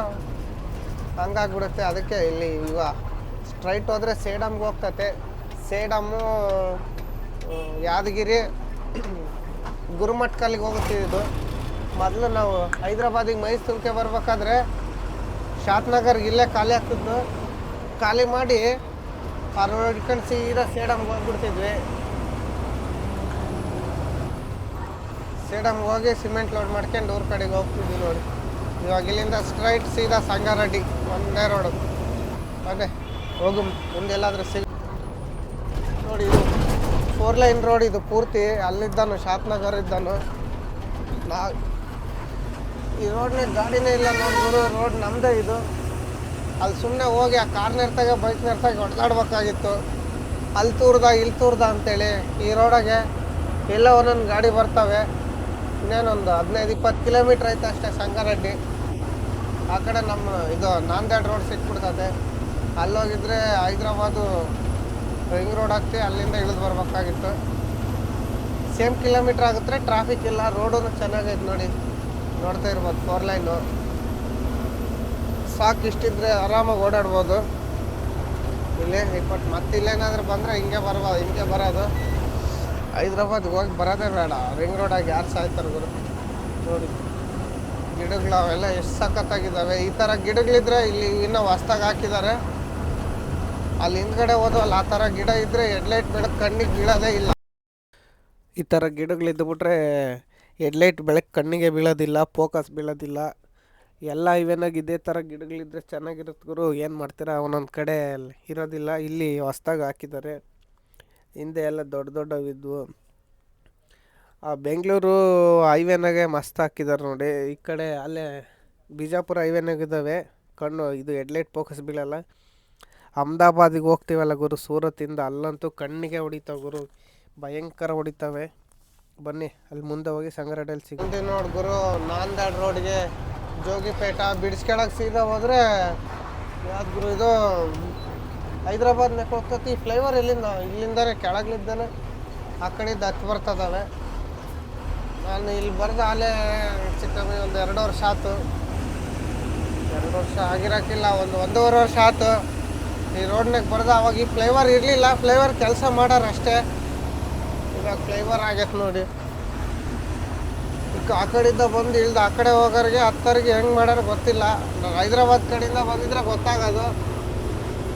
ಹಂಗಾಗ್ಬಿಡುತ್ತೆ, ಅದಕ್ಕೆ ಇಲ್ಲಿ ಇವ ಸ್ಟ್ರೈಟ್ ಹೋದರೆ ಸೇಡಮ್ಗೆ ಹೋಗ್ತತೆ. ಸೇಡಮ್ಮು ಯಾದಗಿರಿ ಗುರುಮಟ್ಕಲ್ಲಿಗೆ ಹೋಗುತ್ತೆ ಇದು. ಮೊದಲು ನಾವು ಹೈದ್ರಾಬಾದಿಗೆ ಮೈಸೂರಿಗೆ ಬರಬೇಕಾದ್ರೆ ಶಾತ್ನಗರ್ಗೆ ಇಲ್ಲೇ ಖಾಲಿ ಆಗ್ತಿದ್ದು ಖಾಲಿ ಮಾಡಿ ಆ ರೋಡ್ ಸೀದಾ ಸೇಡಮ್ಗೆ ಹೋಗ್ಬಿಡ್ತಿದ್ವಿ. ಸೇಡಮ್ಗೆ ಹೋಗಿ ಸಿಮೆಂಟ್ ಲೋಡ್ ಮಾಡ್ಕೊಂಡು ಊರ ಕಡೆಗೆ ಹೋಗ್ತಿದ್ವಿ ನೋಡಿ. ಇವಾಗ ಇಲ್ಲಿಂದ ಸ್ಟ್ರೈಟ್ ಸೀದಾ ಸಂಗಾರೆಡ್ಡಿ, ಒಂದೇ ರೋಡು. ಅದೇ ಹೋಗು ಮುಂದೆಲ್ಲಾದರೂ ಸಿಗ್ ನೋಡಿ ಇದು ಫೋರ್ ಲೈನ್ ರೋಡ್ ಇದು ಪೂರ್ತಿ, ಅಲ್ಲಿದ್ದಾನು, ಶಾತ್ನಗರ್ ಇದ್ದಾನು. ನಾ ಈ ರೋಡ್ನಲ್ಲಿ ಗಾಡಿನೇ ಇಲ್ಲ ನೋಡ್ಬೋದು ರೋಡ್ ನಮ್ಮದೇ ಇದು. ಅಲ್ಲಿ ಸುಮ್ಮನೆ ಹೋಗಿ ಆ ಕಾರ್ ನಿರ್ತಾಗ ಬೈಕ್ ನಿರ್ತಾಗ ಹೊಡೆದಾಡ್ಬೇಕಾಗಿತ್ತು ಅಲ್ಲಿ ತೂರ್ದ, ಇಲ್ಲಿ ತೂರ್ದ ಅಂತೇಳಿ ಈ ರೋಡಾಗೆ ಎಲ್ಲ ಒಂದೊಂದು ಗಾಡಿ ಬರ್ತವೆ. ಇನ್ನೇನೊಂದು ಹದಿನೈದು, ಇಪ್ಪತ್ತು ಕಿಲೋಮೀಟ್ರ್ ಐತೆ ಅಷ್ಟೇ ಸಂಗಾರೆಡ್ಡಿ. ಆ ಕಡೆ ನಮ್ಮ ಇದು ನಾಂದೇಡ್ ರೋಡ್ ಸಿಕ್ಬಿಡ್ತದೆ. ಅಲ್ಲೋಗಿದ್ರೆ ಹೈದ್ರಾಬಾದು ರಿಂಗ್ ರೋಡ್ ಆಗ್ತಿ ಅಲ್ಲಿಂದ ಇಳಿದು ಬರ್ಬೇಕಾಗಿತ್ತು. ಸೇಮ್ ಕಿಲೋಮೀಟ್ರ್ ಆಗುತ್ತೆ ಟ್ರಾಫಿಕ್ ಇಲ್ಲ ರೋಡು ಚೆನ್ನಾಗೈತೆ ನೋಡಿ. ನೋಡ್ತಾ ಇರ್ಬೋದು ಫೋರ್ ಲೈನು ಸಾಕು ಇಷ್ಟಿದ್ರೆ ಆರಾಮಾಗಿ ಓಡಾಡ್ಬೋದು. ಇಲ್ಲಿ ಬಟ್ ಮತ್ತೆ ಇಲ್ಲೇನಾದ್ರೂ ಬಂದರೆ ಹಿಂಗೆ ಬರ್ಬೋದು ಹಿಂಗೆ ಬರೋದು. ಹೈದ್ರಾಬಾದ್ಗೆ ಹೋಗಿ ಬರೋದೇ ಬೇಡ. ರಿಂಗ್ ರೋಡಾಗಿ ಯಾರು ಸಾಯ್ತಾರೆ ಗುರು? ನೋಡಿ. ಗಿಡಗಳು ಅವೆಲ್ಲ ಎಷ್ಟು ಸಖತ್ತಾಗಿದ್ದಾವೆ ಈ ಥರ ಗಿಡಗಳಿದ್ರೆ ಇಲ್ಲಿ ಇನ್ನೂ ಹೊಸ್ದಾಗಿ ಹಾಕಿದ್ದಾರೆ ಅಲ್ಲಿ ಹಿಂದ್ಗಡೆ ಹೋದವಲ್ಲ, ಆ ಥರ ಗಿಡ ಇದ್ದರೆ ಹೆಡ್ಲೈಟ್ ಬೆಳಕು ಕಣ್ಣಿಗೆ ಬೀಳೋದೇ ಇಲ್ಲ. ಈ ಥರ ಗಿಡಗಳಿದ್ದುಬಿಟ್ರೆ ಹೆಡ್ಲೈಟ್ ಬೆಳಕು ಕಣ್ಣಿಗೆ ಬೀಳೋದಿಲ್ಲ ಫೋಕಸ್ ಬೀಳೋದಿಲ್ಲ. ಎಲ್ಲ ಇವೆನಾಗ ಇದೇ ಥರ ಗಿಡಗಳಿದ್ರೆ ಚೆನ್ನಾಗಿರುತ್ತೆ ಗುರು. ಏನು ಮಾಡ್ತೀರಾ? ಒಂದೊಂದು ಕಡೆ ಇರೋದಿಲ್ಲ. ಇಲ್ಲಿ ಹೊಸ್ದಾಗಿ ಹಾಕಿದ್ದಾರೆ ಹಿಂದೆ ಎಲ್ಲ ದೊಡ್ಡ ದೊಡ್ಡವಿದ್ವು. ಆ ಬೆಂಗಳೂರು ಹೈವೇನಾಗೆ ಮಸ್ತ್ ಹಾಕಿದ್ದಾರೆ ನೋಡಿ. ಈ ಕಡೆ ಅಲ್ಲೇ ಬಿಜಾಪುರ ಹೈವೇನಾಗಿದ್ದಾವೆ ಕಣ್ಣು, ಇದು ಹೆಡ್ಲೈಟ್ ಫೋಕಸ್ ಬೀಳಲ್ಲ. ಅಹಮದಾಬಾದಿಗೆ ಹೋಗ್ತೀವಲ್ಲ ಗುರು ಸೂರತ್ತಿಂದ ಅಲ್ಲಂತೂ ಕಣ್ಣಿಗೆ ಹೊಡಿತಾವೆ ಗುರು. ಭಯಂಕರ ಹೊಡಿತಾವೆ. ಬನ್ನಿ, ಅಲ್ಲಿ ಮುಂದೆ ಹೋಗಿ ಸಂಗ್ರಹಡಲ್ಲಿ ಸಿಗುತ್ತೆ ನೋಡಿ ಗುರು, ನಾಂದಾಡ್ ರೋಡ್ಗೆ. ಜೋಗಿಪೇಟ ಬಿಡಿಸ್ಕೊಳಕ್ಕೆ ಸೀದಾ ಹೋದ್ರೆ, ಯಾವ್ದು ಗುರು ಇದು? ನೆಕ್ ಹೋಗ್ತತಿ ಫ್ಲೈವರ್ ಇಲ್ಲಿಂದ ಇಲ್ಲಿಂದರೆ ಕೆಳಗ್ಲಿದ್ದಾನೆ. ಆ ಕಡೆಯಿಂದ ಹತ್ತು ಬರ್ತದವೆ ನಾನು ಇಲ್ಲಿ ಬರೆದು ಅಲ್ಲೇ ಚಿಕ್ಕಮ್ಮಿ ಒಂದು ಎರಡು ವರ್ಷ ಆಯ್ತು ಎರಡು ವರ್ಷ ಆಗಿರೋಕ್ಕಿಲ್ಲ ಒಂದು ಒಂದೂವರೆ ವರ್ಷ ಆಯ್ತು ಈ ರೋಡ್ನಾಗ ಬರೆದು, ಅವಾಗ ಈ ಫ್ಲೈವರ್ ಇರಲಿಲ್ಲ. ಫ್ಲೈವರ್ ಕೆಲಸ ಮಾಡೋರು ಅಷ್ಟೇ. ಫ್ಲೈವರ್ ಆಗೈತೆ ನೋಡಿ. ಆ ಕಡೆಯಿಂದ ಬಂದು ಇಳ್ದು ಆ ಕಡೆ ಹೋಗೋರಿಗೆ, ಹತ್ತರಿಗೆ ಹೆಂಗೆ ಮಾಡ್ಯಾರ ಗೊತ್ತಿಲ್ಲ. ಹೈದ್ರಾಬಾದ್ ಕಡೆಯಿಂದ ಬಂದಿದ್ರೆ ಗೊತ್ತಾಗೋದು.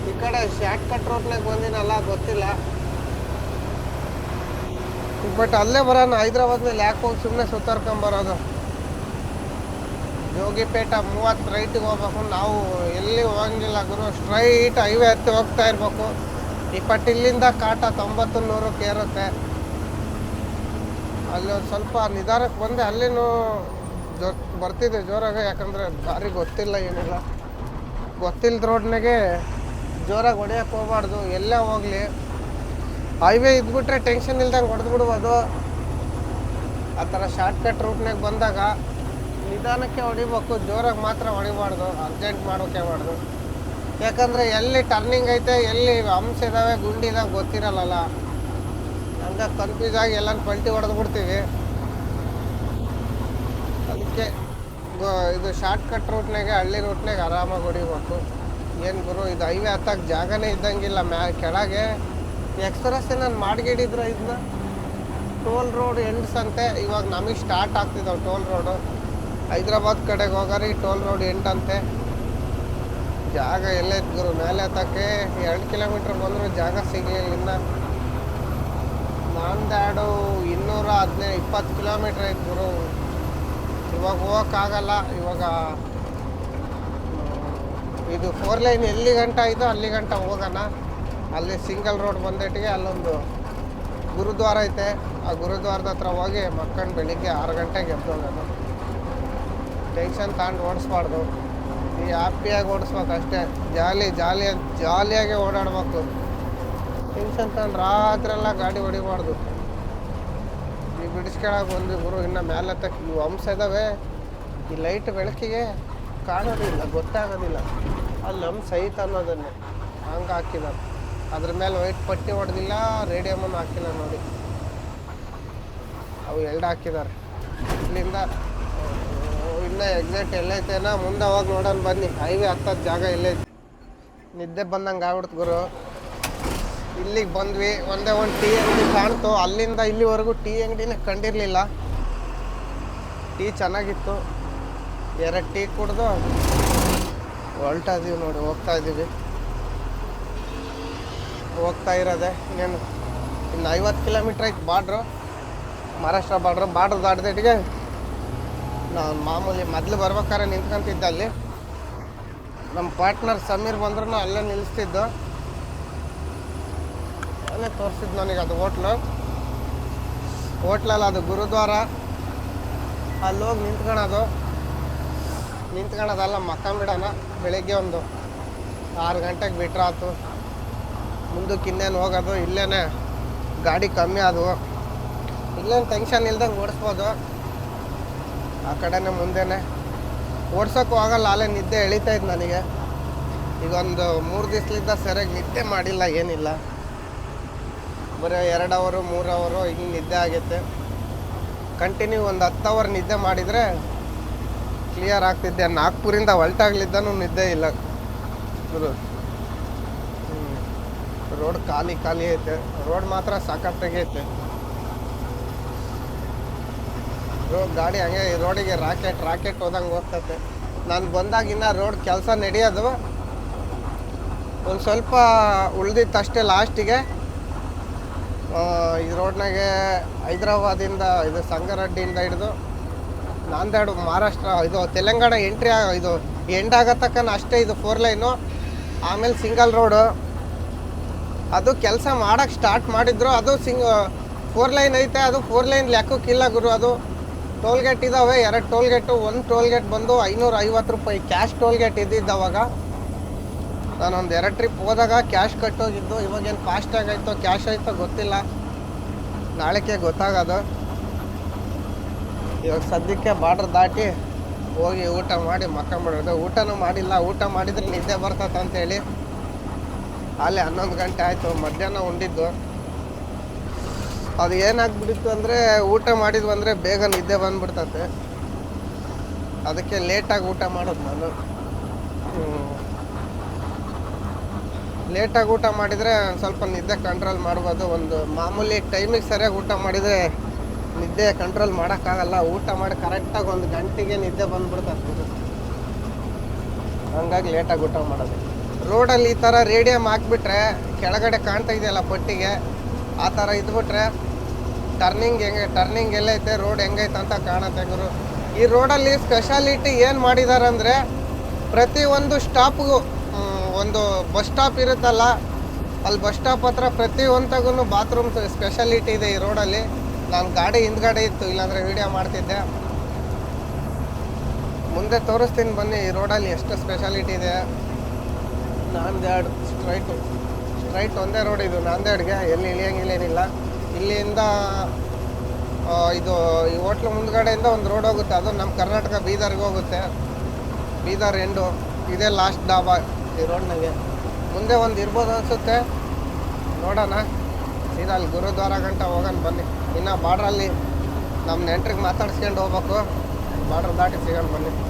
ಈ ಕಡೆ ಶಾರ್ಟ್ ಕಟ್ ರೋಡ್ನಾಗ ಬಂದಿನಲ್ಲ, ಗೊತ್ತಿಲ್ಲ. ಬಟ್ ಅಲ್ಲೇ ಬರೋಣ ಹೈದ್ರಾಬಾದ್ನಲ್ಲಿ ಯಾಕೆ ಹೋಗಿ ಸುಮ್ಮನೆ ಸುತ್ತಾರ್ಕೊಂಬರೋದು ಯೋಗಿಪೇಟ ಮೂವತ್ತು ರೈಟಿಗೆ ಹೋಗ್ಬೇಕು. ನಾವು ಎಲ್ಲಿ ಹೋಗಂಗಿಲ್ಲ ಗುರು ಸ್ಟ್ರೈಟ್ ಹೈವೇ ಹತ್ತಿ ಹೋಗ್ತಾ ಇರಬೇಕು. ಈ ಇಲ್ಲಿಂದ ಕಾಟ ತೊಂಬತ್ತು ನೂರಕ್ಕೆ ಏರುತ್ತೆ. ಅಲ್ಲಿ ಒಂದು ಸ್ವಲ್ಪ ನಿಧಾನಕ್ಕೆ ಬಂದೆ, ಅಲ್ಲಿನೂ ಜೋ ಬರ್ತಿದೆ ಜೋರಾಗ, ಯಾಕಂದರೆ ದಾರಿ ಗೊತ್ತಿಲ್ಲ ಏನಿಲ್ಲ. ಗೊತ್ತಿಲ್ಲದ ರೋಡ್ನಾಗೆ ಜೋರಾಗಿ ಹೊಡೆಯೋಕೆ ಹೋಗ್ಬಾರ್ದು, ಎಲ್ಲೇ ಹೋಗಲಿ. ಹೈವೇ ಇದ್ಬಿಟ್ರೆ ಟೆನ್ಷನ್ ಇಲ್ದಂಗೆ ಹೊಡೆದು ಬಿಡ್ಬೋದು. ಆ ಥರ ಶಾರ್ಟ್ ಕಟ್ ರೂಟ್ನಾಗ ಬಂದಾಗ ನಿಧಾನಕ್ಕೆ ಹೊಡಿಬೇಕು, ಜೋರಾಗಿ ಮಾತ್ರ ಹೊಡಿಬಾರ್ದು, ಅರ್ಜೆಂಟ್ ಮಾಡೋಕೆ ಬಾರ್ದು ಯಾಕಂದರೆ ಎಲ್ಲಿ ಟರ್ನಿಂಗ್ ಐತೆ, ಎಲ್ಲಿ ಅಂಶ ಇದ್ದಾವೆ ಗುಂಡಿ ಇದಾವೆ ಗೊತ್ತಿರಲ್ಲಲ್ಲ. ಹಂಗೆ ಕನ್ಫ್ಯೂಸ್ ಆಗಿ ಎಲ್ಲ ಪಲ್ಟಿ ಹೊಡೆದು ಬಿಡ್ತೀವಿ. ಅದಕ್ಕೆ ಇದು ಶಾರ್ಟ್ ಕಟ್ ರೂಟ್ನಾಗೆ ಹಳ್ಳಿ ರೂಟ್ನಾಗೆ ಆರಾಮಾಗಿ ಹೊಡಿಬೇಕು. ಏನು ಗುರು, ಇದು ಹೈವೇ ಹತ್ತಕ್ಕೆ ಜಾಗನೇ ಇದ್ದಂಗಿಲ್ಲ, ಮ್ಯಾ, ಕೆಳಗೆ ಎಕ್ಸ್ಪ್ರೆಸ್ ನಾನು ಮಾಡ್ಗಿಡಿದ್ರೆ ಇದನ್ನ ಟೋಲ್ ರೋಡ್ ಎಂಡ್ಸ್ ಅಂತೆ ಇವಾಗ ನಮಗೆ ಸ್ಟಾರ್ಟ್ ಆಗ್ತಿದ್ದಾವೆ ಟೋಲ್ ರೋಡು. ಹೈದ್ರಾಬಾದ್ ಕಡೆಗೆ ಹೋಗೋರಿ, ಟೋಲ್ ರೋಡ್ ಎಂಡ್ ಅಂತೆ. ಜಾಗ ಎಲ್ಲೈತೆ ಗುರು ಮೇಲೆ ಹತ್ತಕ್ಕೆ ಎರಡು ಕಿಲೋಮೀಟ್ರ್ ಬಂದರೂ ಜಾಗ ಸಿಗಲಿಲ್ಲ ಇನ್ನು. ನಾಂದಾಡು ಇನ್ನೂರ ಹದಿನೈದು, ಇಪ್ಪತ್ತು ಕಿಲೋಮೀಟ್ರ್ ಐತೆ ಗುರು. ಇವಾಗ ಹೋಗೋಕ್ಕಾಗಲ್ಲ, ಇವಾಗ ಇದು ಫೋರ್ ಲೈನ್ ಎಲ್ಲಿ ಗಂಟ ಐತೋ ಅಲ್ಲಿ ಗಂಟ ಹೋಗೋಣ. ಅಲ್ಲಿ ಸಿಂಗಲ್ ರೋಡ್ ಬಂದಿಟ್ಟಿಗೆ ಅಲ್ಲೊಂದು ಗುರುದ್ವಾರ ಐತೆ. ಆ ಗುರುದ್ವಾರದ ಹತ್ರ ಹೋಗಿ ಮಕ್ಕಂಡು ಬೆಳಿಗ್ಗೆ ಆರು ಗಂಟೆಗೆ ಎದ್ದು ಹೋಗೋದು. ಟೆನ್ಷನ್ ತಗೊಂಡು ಓಡಿಸ್ಬಾರ್ದು. ಈ ಹ್ಯಾಪಿಯಾಗಿ ಓಡಿಸ್ಬೇಕು ಅಷ್ಟೇ ಜಾಲಿ ಜಾಲಿ, ಜಾಲಿಯಾಗಿ ಓಡಾಡ್ಬೇಕು. ಟೆನ್ಷನ್ ತಗೊಂಡು ರಾತ್ರೆಲ್ಲ ಗಾಡಿ ಹೊಡಿಬಾರ್ದು. ಈ ಬಿಡಿಸ್ಕೊಳಕ್ಕೆ ಬಂದ್ವಿ ಗುರು ಇನ್ನು ಮೇಲೆ ತಕ್ಕ ಇವು ಅಂಶ ಇದ್ದಾವೆ ಈ ಲೈಟ್ ಬೆಳಕಿಗೆ ಕಾಣೋದಿಲ್ಲ, ಗೊತ್ತಾಗೋದಿಲ್ಲ. ಅಲ್ಲಿ ನಮ್ಮ ಐತೆ ಅನ್ನೋದನ್ನೇ ಹಂಗೆ ಹಾಕಿಲ್ಲ ಅದ್ರ ಮೇಲೆ ವೈಟ್ ಪಟ್ಟಿ ಹೊಡೆದಿಲ್ಲ ರೇಡಿಯಮನ್ನು ಹಾಕಿಲ್ಲ ನೋಡಿ. ಅವು ಎರಡು ಹಾಕಿದ್ದಾರೆ ಇಲ್ಲಿಂದ ಇನ್ನೂ ಎಕ್ಸಾಕ್ಟ್ ಎಲ್ಲೈತೇನೋ, ಮುಂದೆ ಹೋಗಿ ನೋಡೋಣ ಬನ್ನಿ. ಹೈವೇ ಹತ್ತದ ಜಾಗ ಎಲ್ಲೈತೆ. ನಿದ್ದೆ ಬಂದಂಗೆ ಆಗ್ಬಿಡ್ತು ಗುರು. ಇಲ್ಲಿಗೆ ಬಂದ್ವಿ, ಒಂದೇ ಒಂದು ಟೀ ಅಂಗಡಿ ಕಾಣ್ತು. ಅಲ್ಲಿಂದ ಇಲ್ಲಿವರೆಗೂ ಟೀ ಅಂಗಡಿನೇ ಕಂಡಿರಲಿಲ್ಲ. ಟೀ ಚೆನ್ನಾಗಿತ್ತು. ಎರಡು ಟೀ ಕುಡ್ದು ಹೊಲ್ಟಾ ನೋಡಿ, ಹೋಗ್ತಾ ಇದ್ದೀವಿ ಹೋಗ್ತಾ ಇರೋದೆ. ಇನ್ನೇನು, ಇನ್ನು ಐವತ್ತು ಕಿಲೋಮೀಟ್ರ್ ಐತೆ ಬಾಡ್ರು. ಮಹಾರಾಷ್ಟ್ರ ಬಾಡ್ರು. ಬಾಡ್ರು ದಾಟ್ದಿಟ್ಟಿಗೆ ನಾನು ಮಾಮೂಲಿ ಮೊದಲು ಬರ್ಬೇಕಾದ್ರೆ ನಿಂತ್ಕೊಂತಿದ್ದೆ ಅಲ್ಲಿ. ನಮ್ಮ ಪಾರ್ಟ್ನರ್ ಸಮೀರ್ ಬಂದ್ರು ಅಲ್ಲೇ ನಿಲ್ಲಿಸ್ತಿದ್ದು ಅಲ್ಲೇ ತೋರಿಸಿದ್ದು ನನಗೆ ಅದು ಹೋಟ್ಲು. ಹೋಟ್ಲಲ್ಲಿ ಅದು ಗುರುದ್ವಾರ. ಅಲ್ಲಿ ಹೋಗಿ ನಿಂತ್ಕೊಳೋದು. ನಿಂತ್ಕೊಳೋದಲ್ಲ ಮಕ್ಕಂಬಿಡೋಣ ಬೆಳಿಗ್ಗೆ ಒಂದು ಆರು ಗಂಟೆಗೆ ಬಿಟ್ರಾತು. ಮುಂದಕ್ಕೆ ಇನ್ನೇನು ಹೋಗೋದು ಇಲ್ಲೇ ಗಾಡಿ ಕಮ್ಮಿ ಆದವು ಇಲ್ಲೇನು ಟೆನ್ಷನ್ ಇಲ್ದಂಗೆ ಓಡಿಸ್ಬೋದು. ಆ ಕಡೆನೇ ಮುಂದೆನೆ. ಓಡ್ಸೋಕ್ಕೂ ಆಗಲ್ಲ, ಅಲ್ಲೇ ನಿದ್ದೆ ಎಳಿತಾ ಇದ್ದು ನನಗೆ. ಈಗ ಒಂದು ಮೂರು ದಿವ್ಸಲಿಂದ ಸರಿಯಾಗಿ ನಿದ್ದೆ ಮಾಡಿಲ್ಲ, ಏನಿಲ್ಲ. ಬರೀ ಎರಡು ಅವರು, ಮೂರು ಅವರು ಹಿಂಗೆ ನಿದ್ದೆ ಆಗೈತೆ. ಕಂಟಿನ್ಯೂ ಒಂದು ಹತ್ತು ಅವರ್ ನಿದ್ದೆ ಮಾಡಿದರೆ ಕ್ಲಿಯರ್ ಆಗ್ತಿದ್ದೆ. ನಾಗ್ಪುರಿಂದ ಹೊಲ್ಟಾಗ್ಲಿದ್ದನೂ ನಿದ್ದೆ ಇಲ್ಲ. ರೋಡ್ ಖಾಲಿ ಖಾಲಿ ಐತೆ. ರೋಡ್ ಮಾತ್ರ ಸಾಕಷ್ಟಾಗಿ ರೋಡ್ ಗಾಡಿ ಹಂಗೆ ರೋಡಿಗೆ ರಾಕೆಟ್ ರಾಕೆಟ್ ಹೋದಂಗೆ ಹೋಗ್ತತೆ. ನಾನು ಬಂದಾಗಿನ್ನ ರೋಡ್ ಕೆಲಸ ನಡೆಯೋದು. ಒಂದು ಸ್ವಲ್ಪ ಉಳ್ದಿತ್ತಷ್ಟೇ ಲಾಸ್ಟಿಗೆ ಈ ರೋಡ್ನಾಗೆ ಹೈದ್ರಾಬಾದಿಂದ ಇದು ಸಂಗಾರೆಡ್ಡಿಯಿಂದ ಹಿಡಿದು ನಾಂದೇಡು ಮಹಾರಾಷ್ಟ್ರ, ಇದು ತೆಲಂಗಾಣ ಎಂಟ್ರಿ ಇದು ಎಂಡ್ ಆಗತಕ್ಕನ ಅಷ್ಟೇ ಇದು ಫೋರ್ ಲೈನು ಆಮೇಲೆ ಸಿಂಗಲ್ ರೋಡು ಅದು ಕೆಲಸ ಮಾಡೋಕ್ಕೆ ಸ್ಟಾರ್ಟ್ ಮಾಡಿದ್ರು. ಅದು ಸಿಂಗ್ ಫೋರ್ ಲೈನ್ ಐತೆ. ಅದು ಫೋರ್ ಲೈನ್ ಲೆಕ್ಕಕ್ಕಿಲ್ಲ ಗುರು ಅದು. ಟೋಲ್ ಗೇಟ್ ಇದ್ದಾವೆ ಎರಡು ಟೋಲ್ಗೇಟು, ಒಂದು ಟೋಲ್ ಗೇಟ್ ಬಂದು ಐನೂರ ಐವತ್ತು ರೂಪಾಯಿ ಕ್ಯಾಶ್ ಟೋಲ್ಗೇಟ್ ಇದ್ದಿದ್ದು ಅವಾಗ. ನಾನೊಂದು ಎರಡು ಟ್ರಿಪ್ ಹೋದಾಗ ಕ್ಯಾಶ್ ಕಟ್ಟೋಗಿದ್ದು ಇವಾಗೇನು ಫಾಸ್ಟಾಗಿ ಆಯಿತೋ ಕ್ಯಾಶ್ ಆಯಿತೋ ಗೊತ್ತಿಲ್ಲ. ನಾಳೆಗೆ ಗೊತ್ತಾಗೋದು. ಇವಾಗ ಸದ್ಯಕ್ಕೆ ಬಾರ್ಡ್ರ್ ದಾಟಿ ಹೋಗಿ ಊಟ ಮಾಡಿ ಮಕ್ಕಂಬಿಡೋದು. ಊಟನೂ ಮಾಡಿಲ್ಲ. ಊಟ ಮಾಡಿದರೆ ನಿದ್ದೆ ಬರ್ತದೆ ಅಂತೇಳಿ. ಅಲ್ಲಿ ಹನ್ನೊಂದು ಗಂಟೆ ಆಯಿತು. ಮಧ್ಯಾಹ್ನ ಉಂಡಿದ್ದು. ಅದು ಏನಾಗ್ಬಿಟ್ಟಿತ್ತು ಅಂದರೆ, ಊಟ ಮಾಡಿದ್ವು ಅಂದರೆ ಬೇಗ ನಿದ್ದೆ ಬಂದ್ಬಿಡ್ತತೆ. ಅದಕ್ಕೆ ಲೇಟಾಗಿ ಊಟ ಮಾಡೋದು ನಾನು. ಲೇಟಾಗಿ ಊಟ ಮಾಡಿದರೆ ಸ್ವಲ್ಪ ನಿದ್ದೆ ಕಂಟ್ರೋಲ್ ಮಾಡ್ಬೋದು. ಒಂದು ಮಾಮೂಲಿ ಟೈಮಿಗೆ ಸರಿಯಾಗಿ ಊಟ ಮಾಡಿದರೆ ನಿದ್ದೆ ಕಂಟ್ರೋಲ್ ಮಾಡೋಕ್ಕಾಗಲ್ಲ. ಊಟ ಮಾಡಿ ಕರೆಕ್ಟಾಗಿ ಒಂದು ಗಂಟೆಗೆ ನಿದ್ದೆ ಬಂದ್ಬಿಡ್ತದೆ ಹಂಗಾಗಿ ಲೇಟಾಗಿ ಊಟ ಮಾಡೋದು. ರೋಡಲ್ಲಿ ಈ ಥರ ರೇಡಿಯಂ ಹಾಕ್ಬಿಟ್ರೆ ಕೆಳಗಡೆ ಕಾಣ್ತಾ ಇದೆಯಲ್ಲ ಪಟ್ಟಿಗೆ, ಆ ಥರ ಇದ್ಬಿಟ್ರೆ ಟರ್ನಿಂಗ್ ಹೆಂಗೆ ಟರ್ನಿಂಗ್ ಎಲ್ಲೈತೆ ರೋಡ್ ಹೆಂಗೈತೆ ಅಂತ ಕಾಣುತ್ತೆ ಗುರು. ಈ ರೋಡಲ್ಲಿ ಸ್ಪೆಷಾಲಿಟಿ ಏನು ಮಾಡಿದ್ದಾರೆ ಅಂದರೆ ಪ್ರತಿಯೊಂದು ಸ್ಟಾಪ್ಗೂ ಒಂದು ಬಸ್ ಸ್ಟಾಪ್ ಇರುತ್ತಲ್ಲ, ಅಲ್ಲಿ ಬಸ್ ಸ್ಟಾಪ್ ಹತ್ರ ಪ್ರತಿ ಒಂತಗೂ ಬಾತ್ರೂಮ್ ಸ್ಪೆಷಾಲಿಟಿ ಇದೆ ಈ ರೋಡಲ್ಲಿ ನಾನು ಗಾಡಿ ಹಿಂದ್ಗಡೆ ಇತ್ತು, ಇಲ್ಲಾಂದರೆ ವಿಡಿಯೋ ಮಾಡ್ತಿದ್ದೆ. ಮುಂದೆ ತೋರಿಸ್ತೀನಿ ಬನ್ನಿ, ಈ ರೋಡಲ್ಲಿ ಎಷ್ಟು ಸ್ಪೆಷಾಲಿಟಿ ಇದೆ. ನಾಂದೇಡ್ ಸ್ಟ್ರೈಟು ಸ್ಟ್ರೈಟ್ ಒಂದೇ ರೋಡ್ ಇದು ನಾಂದೇಡ್ಗೆ ಎಲ್ಲಿ ಇಳಿಯಂಗಿಲ್ಲೇನಿಲ್ಲ ಇಲ್ಲಿಂದ ಇದು, ಈ ಹೋಟ್ಲು ಮುಂದ್ಗಡೆಯಿಂದ ಒಂದು ರೋಡ್ ಹೋಗುತ್ತೆ. ಅದು ನಮ್ಮ ಕರ್ನಾಟಕ ಬೀದರ್ಗೆ ಹೋಗುತ್ತೆ. ಬೀದರ್ ಎಂಡು ಇದೇ ಲಾಸ್ಟ್ ಡಾಬಾ. ಈ ರೋಡ್ನಾಗೆ ಮುಂದೆ ಒಂದು ಇರ್ಬೋದು ಅನಿಸುತ್ತೆ. ನೋಡೋಣ. ಸೀದಾ ಅಲ್ಲಿ ಗುರುದ್ವಾರ ಗಂಟ ಹೋಗೋಣ ಬನ್ನಿ. ಇನ್ನು ಬಾರ್ಡ್ರಲ್ಲಿ ನಮ್ಮ ನೆಂಟ್ರಿಗೆ ಮಾತಾಡ್ಸ್ಕೊಂಡು ಹೋಗ್ಬೇಕು. ಬಾರ್ಡ್ರ್ ದಾಟಿ ಸಿಗೋಣ ಬನ್ನಿ.